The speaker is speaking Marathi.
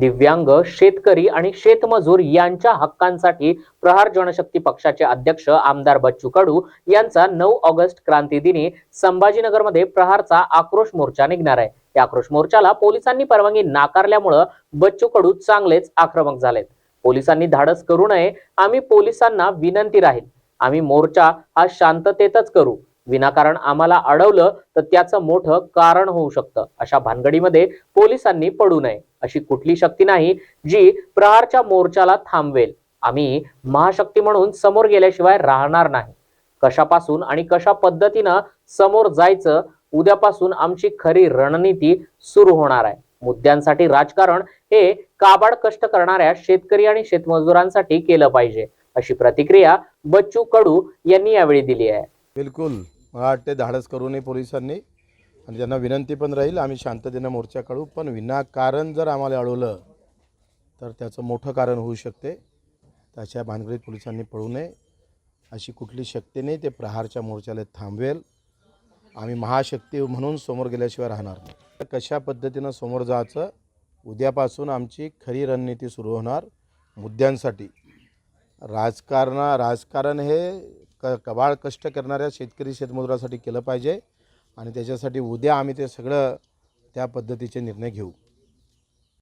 दिव्यांग शेतकरी आणि शेतमजूर यांच्या हक्कांसाठी प्रहार जनशक्ती पक्षाचे अध्यक्ष आमदार बच्चू कडू यांचा नऊ ऑगस्ट क्रांती दिनी संभाजीनगरमध्ये प्रहारचा आक्रोश मोर्चा निघणार आहे. या आक्रोश मोर्चाला पोलिसांनी परवानगी नाकारल्यामुळं बच्चू कडू चांगलेच आक्रमक झालेत. पोलिसांनी धाडस करू नये आम्ही पोलिसांना विनंती राहील. आम्ही मोर्चा हा शांततेतच करू. विनाकारण आम्हाला अडवलं तर त्याचं मोठं कारण होऊ शकतं. अशा भानगडीमध्ये पोलिसांनी पडू नये. अशी कुठली शक्ती नाही जी प्रहारच्या मोर्चाला थांबवेल. आम्ही महाशक्ती म्हणून समोर गेल्याशिवाय राहणार नाही. कशापासून आणि कशा पद्धतीनं समोर जायचं उद्यापासून आमची खरी रणनीती सुरू होणार आहे. मुद्द्यांसाठी राजकारण हे काबाड कष्ट करणाऱ्या शेतकरी आणि शेतमजुरांसाठी केलं पाहिजे अशी प्रतिक्रिया बच्चू कडू यांनी यावेळी दिली आहे. बिलकुल. मला वाटते धाडस करूनही पोलिसांनी आणि त्यांना विनंती पण राहील आम्ही शांततेनं मोर्चा काढू. पण विनाकारण जर आम्हाला अडवलं तर त्याचं मोठं कारण होऊ शकते. त्याच्या भानगडीत पोलिसांनी पळू नये. अशी कुठली शक्ती नाही ते प्रहारच्या मोर्चाला थांबवेल. आम्ही महाशक्ती म्हणून समोर गेल्याशिवाय राहणार नाही. कशा पद्धतीनं समोर जायचं? उद्यापासून आमची खरी रणनीती सुरू होणार मुद्द्यांसाठी. राजकारणा राजकारण हे क कबाळ कष्ट करणाऱ्या शेतकरी शेतमजुरासाठी केलं पाहिजे. आणि त्याच्यासाठी उद्या आम्ही ते सगळं त्या पद्धतीचे निर्णय घेऊ.